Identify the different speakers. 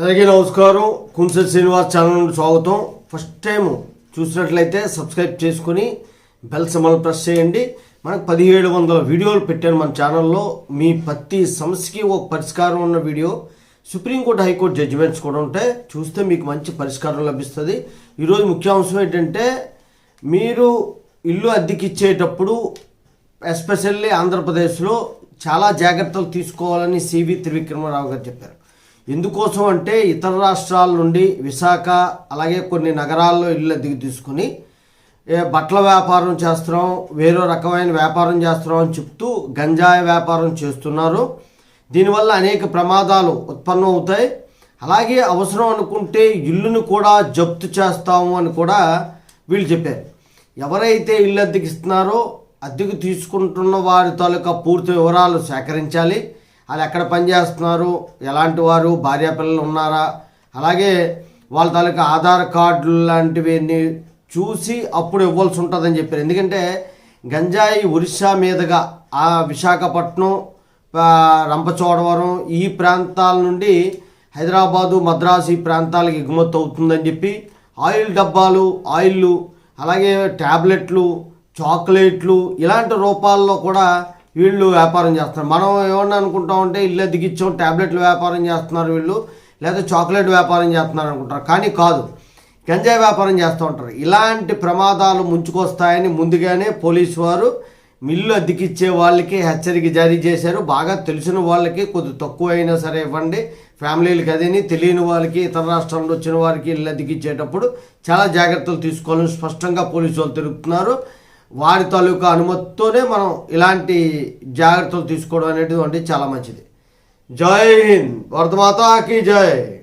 Speaker 1: అందరికీ నమస్కారం. కుంసె శ్రీనివాస్ ఛానల్ నుండి స్వాగతం. ఫస్ట్ టైం చూసినట్లయితే సబ్స్క్రైబ్ చేసుకుని బెల్ సమల్ ప్రెస్ చేయండి. మనకు పదిహేడు వందల వీడియోలు పెట్టాను మన ఛానల్లో. మీ ప్రతి సమస్యకి ఒక పరిష్కారం ఉన్న వీడియో. సుప్రీంకోర్టు హైకోర్టు జడ్జిమెంట్స్ కూడా ఉంటాయి. చూస్తే మీకు మంచి పరిష్కారం లభిస్తుంది. ఈరోజు ముఖ్యాంశం ఏంటంటే మీరు ఇల్లు అద్దెకిచ్చేటప్పుడు ఎస్పెషల్లీ ఆంధ్రప్రదేశ్లో చాలా జాగ్రత్తలు తీసుకోవాలని సివి త్రివిక్రమరావు గారు చెప్పారు. ఎందుకోసం అంటే ఇతర రాష్ట్రాల నుండి విశాఖ అలాగే కొన్ని నగరాల్లో ఇల్లు దిగి తీసుకుని బట్టల వ్యాపారం చేస్తున్నాం వేరే రకమైన వ్యాపారం చేస్తున్నాం అని చెప్తూ గంజాయి వ్యాపారం చేస్తున్నారు. దీనివల్ల అనేక ప్రమాదాలు ఉత్పన్నం అవుతాయి అలాగే అవసరం అనుకుంటే ఇల్లును కూడా జప్తు చేస్తాము అని కూడా వీళ్ళు చెప్పారు. ఎవరైతే ఇల్లు అద్దెకి ఇస్తున్నారో అద్దెకు తీసుకుంటున్న వారి తాలూకా పూర్తి వివరాలు సేకరించాలి. వాళ్ళు ఎక్కడ పనిచేస్తున్నారు ఎలాంటి వారు? భార్యా పిల్లలు ఉన్నారా? అలాగే వాళ్ళ తాలూకా ఆధార్ కార్డులు లాంటివి చూసి అప్పుడు ఇవ్వాల్సి ఉంటుందని చెప్పారు. ఎందుకంటే గంజాయి ఒరిస్సా మీదుగా ఆ విశాఖపట్నం రంపచోడవరం ఈ ప్రాంతాల నుండి హైదరాబాదు మద్రాసు ఈ ప్రాంతాలకు ఎగుమతి అవుతుందని చెప్పి ఆయిల్ డబ్బాలు ఆయిల్లు అలాగే ట్యాబ్లెట్లు చాక్లెట్లు ఇలాంటి రూపాల్లో కూడా వీళ్ళు వ్యాపారం చేస్తున్నారు. మనం ఏమన్నా అనుకుంటామంటే ఇల్లు దిగిచ్చాం ట్యాబ్లెట్లు వ్యాపారం చేస్తున్నారు వీళ్ళు లేదా చాక్లెట్ వ్యాపారం చేస్తున్నారు అనుకుంటారు. కానీ కాదు గంజాయి వ్యాపారం చేస్తూ ఉంటారు. ఇలాంటి ప్రమాదాలు ముంచుకొస్తాయని ముందుగానే పోలీసు వారు మిల్లు అద్దెకిచ్చే వాళ్ళకి హెచ్చరిక జారీ చేశారు. బాగా తెలిసిన వాళ్ళకి కొద్ది తక్కువ అయినా సరే ఇవ్వండి. ఫ్యామిలీలకి అదేని తెలియని వాళ్ళకి ఇతర రాష్ట్రాల వచ్చిన వారికి ఇల్లు అద్దెకిచ్చేటప్పుడు చాలా జాగ్రత్తలు తీసుకోవాలని స్పష్టంగా పోలీసు వాళ్ళు తెలుపుతున్నారు. వారి తాలూకా అనుమతితోనే మనం ఇలాంటి జాగ్రత్తలు తీసుకోవడం అనేది చాలా మంచిది. జై హింద్. వర్ధమాతాకి జై.